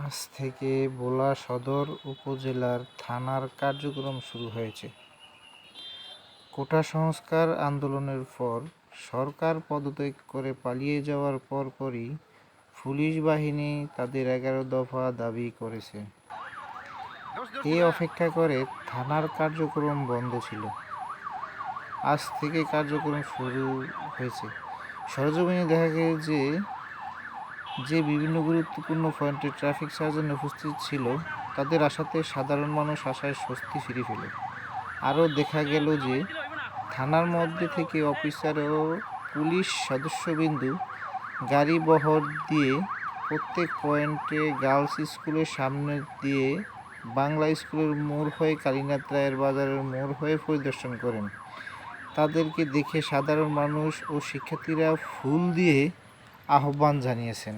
আজ থেকে ভোলা সদর উপজেলার থানার কার্যক্রম শুরু হয়েছে। কোটা সংস্কার আন্দোলনের পর সরকার পদত্যাগ করে পালিয়ে যাওয়ার পরপরই পুলিশ বাহিনী তাদের এগারো দফা দাবি করেছে। এ অপেক্ষা করে থানার কার্যক্রম বন্ধ ছিল। আজ থেকে কার্যক্রম শুরু হয়েছে। সরজমিনে দেখা গেছে যে যে বিভিন্ন গুরুত্বপূর্ণ পয়েন্টে ট্রাফিক সার্জন উপস্থিত ছিল, তাদের আশাতে সাধারণ মানুষ আশায় স্বস্তি ফিরে ফেলে আরও দেখা গেল যে, থানার মধ্যে থেকে অফিসার ও পুলিশ সদস্যবিন্দু গাড়ি বহর দিয়ে প্রত্যেক পয়েন্টে গার্লস স্কুলের সামনে দিয়ে বাংলা স্কুলের মোড় হয়ে কালীনাথ রায়ের বাজারের মোড় হয়ে পরিদর্শন করেন। তাদেরকে দেখে সাধারণ মানুষ ও শিক্ষার্থীরা ফুল দিয়ে আহ্বান জানিয়েছেন।